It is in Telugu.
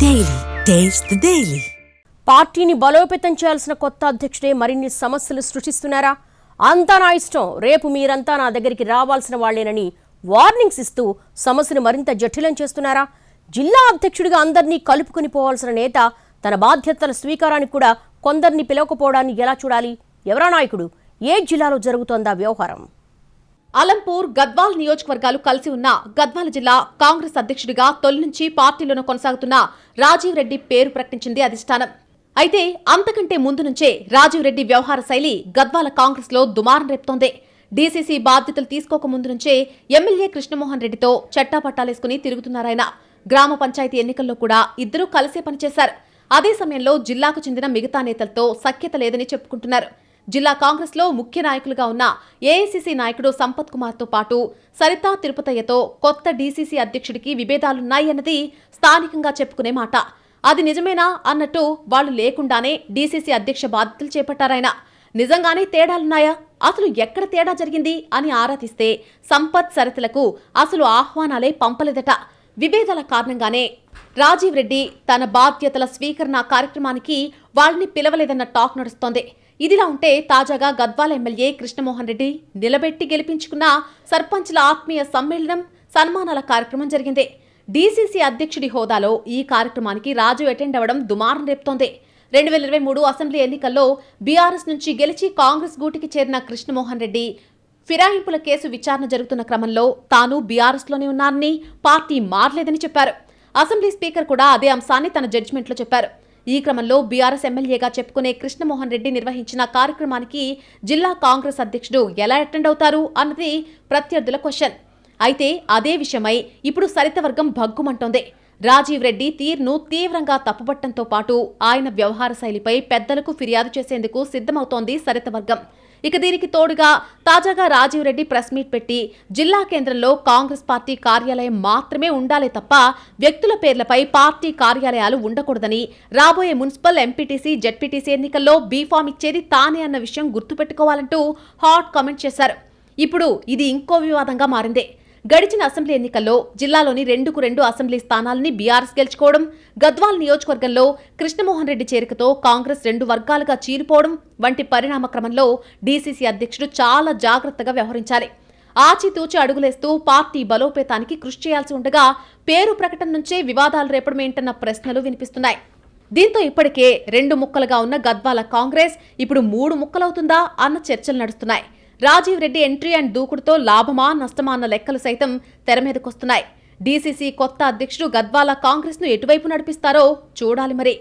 డైలీ టేస్ట్ డైలీ పార్టీని బలోపేతం చేయాల్సిన కొత్త అధ్యక్షుడే మరిన్ని సమస్యలు సృష్టిస్తున్నారా? అంతా నా ఇష్టం. రేపు మీరంతా నా దగ్గరికి రావాల్సిన వాళ్ళేనని వార్నింగ్స్ ఇస్తూ సమస్యను మరింత జటిలం చేస్తున్నారా? జిల్లా అధ్యక్షుడిగా అందరినీ కలుపుకుని పోవాల్సిన నేత తన బాధ్యతల స్వీకారానికి కూడా కొందరిని పిలవకపోవడాన్ని ఎలా చూడాలి? ఎవరా నాయకుడు? ఏ జిల్లాలో జరుగుతోందా వ్యవహారం? అలంపూర్ గద్వాల్ నియోజకవర్గాలు కలిసి ఉన్న గద్వాల జిల్లా కాంగ్రెస్ అధ్యక్షుడిగా తొలి నుంచి పార్టీలోనే కొనసాగుతున్న రాజీవ్ రెడ్డి పేరు ప్రకటించింది అధిష్టానం. అయితే అంతకంటే ముందు నుంచే రాజీవ్ రెడ్డి వ్యవహార శైలి గద్వాల కాంగ్రెస్లో దుమారం రేపుతోంది. డీసీసీ బాధ్యతలు తీసుకోక ముందు నుంచే ఎమ్మెల్యే కృష్ణమోహన్ రెడ్డితో చట్టాపట్టాలేసుకుని తిరుగుతున్నారాయన. గ్రామ పంచాయతీ ఎన్నికల్లో కూడా ఇద్దరూ కలిసే పనిచేశారు. అదే సమయంలో జిల్లాకు చెందిన మిగతా నేతలతో సఖ్యత లేదని చెప్పుకుంటున్నారు. జిల్లా కాంగ్రెస్లో ముఖ్య నాయకులుగా ఉన్న ఏఐసిసి నాయకుడు సంపత్ కుమార్తో పాటు సరితా తిరుపతయ్యతో కొత్త డీసీసీ అధ్యక్షుడికి విభేదాలున్నాయన్నది స్థానికంగా చెప్పుకునే మాట. అది నిజమేనా అన్నట్టు వాళ్ళు లేకుండానే డీసీసీ అధ్యక్ష బాధ్యతలు చేపట్టారాయన. నిజంగానే తేడాలున్నాయా? అసలు ఎక్కడ తేడా జరిగింది అని ఆరా తీస్తే సంపత్ సరితలకు అసలు ఆహ్వానాలే పంపలేదట. విభేదాల కారణంగానే రాజీవ్ రెడ్డి తన బాధ్యతల స్వీకరణ కార్యక్రమానికి వాళ్ళని పిలవలేదన్న టాక్ నడుస్తోంది. ఇదిలా ఉంటే తాజాగా గద్వాల ఎమ్మెల్యే కృష్ణమోహన్ రెడ్డి నిలబెట్టి గెలిపించుకున్న సర్పంచ్ల ఆత్మీయ సమ్మేళనం సన్మానాల కార్యక్రమం జరిగింది. డీసీసీ అధ్యక్షుడి హోదాలో ఈ కార్యక్రమానికి రాజు అటెండ్ అవ్వడం దుమారం రేపుతోంది. రెండు వేల ఇరవై మూడు అసెంబ్లీ ఎన్నికల్లో బీఆర్ఎస్ నుంచి గెలిచి కాంగ్రెస్ గూటికి చేరిన కృష్ణమోహన్ రెడ్డి ఫిరాయింపుల కేసు విచారణ జరుగుతున్న క్రమంలో తాను బీఆర్ఎస్లోనే ఉన్నారని పార్టీ మారలేదని చెప్పారు. అసెంబ్లీ స్పీకర్ కూడా అదే అంశాన్ని తన జడ్జిమెంట్లో చెప్పారు. ఈ క్రమంలో బీఆర్ఎస్ ఎమ్మెల్యేగా చెప్పుకునే కృష్ణమోహన్ రెడ్డి నిర్వహించిన కార్యక్రమానికి జిల్లా కాంగ్రెస్ అధ్యక్షుడు ఎలా అటెండ్ అవుతారు అన్నది ప్రత్యర్థుల క్వశ్చన్. అయితే అదే విషయమై ఇప్పుడు సరిత వర్గం భగ్గుమంటోంది. రాజీవ్ రెడ్డి తీర్ను తీవ్రంగా తప్పుపట్టడంతో పాటు ఆయన వ్యవహార శైలిపై పెద్దలకు ఫిర్యాదు చేసేందుకు సిద్ధమవుతోంది సరిత వర్గం ఇక దీనికి తోడుగా తాజాగా రాజీవ్ రెడ్డి ప్రెస్ మీట్ పెట్టి జిల్లా కేంద్రంలో కాంగ్రెస్ పార్టీ కార్యాలయం మాత్రమే ఉండాలే తప్ప వ్యక్తుల పేర్లపై పార్టీ కార్యాలయాలు ఉండకూడదని రాబోయే మున్సిపల్ ఎంపీటీసీ జెడ్పీటీసీ ఎన్నికల్లో బీఫామ్ ఇచ్చేది తానే అన్న విషయం గుర్తుపెట్టుకోవాలంటూ హాట్ కామెంట్ చేశారు. ఇప్పుడు ఇది ఇంకో వివాదంగా మారింది. గడిచిన అసెంబ్లీ ఎన్నికల్లో జిల్లాలోని రెండుకు రెండు అసెంబ్లీ స్థానాలని బీఆర్ఎస్ గెలుచుకోవడం గద్వాల్ నియోజకవర్గంలో కృష్ణమోహన్ రెడ్డి చేరికతో కాంగ్రెస్ రెండు వర్గాలుగా చీలిపోవడం వంటి పరిణామ క్రమంలో డీసీసీ అధ్యక్షుడు చాలా జాగ్రత్తగా వ్యవహరించాలి. ఆచితూచి అడుగులేస్తూ పార్టీ బలోపేతానికి కృషి చేయాల్సి ఉండగా పేరు ప్రకటన నుంచే వివాదాలు రేపడమేంటన్న ప్రశ్నలు వినిపిస్తున్నాయి. దీంతో ఇప్పటికే రెండు ముక్కలుగా ఉన్న గద్వాల కాంగ్రెస్ ఇప్పుడు మూడు ముక్కలవుతుందా అన్న చర్చలు నడుస్తున్నాయి. రాజీవ్ రెడ్డి ఎంట్రీ అండ్ దూకుడుతో లాభమా నష్టమా అన్న లెక్కలు సైతం తెర మీదకొస్తున్నాయి. డీసీసీ కొత్త అధ్యక్షుడు గద్వాల కాంగ్రెస్ను ఎటువైపు నడిపిస్తారో చూడాలి మరి.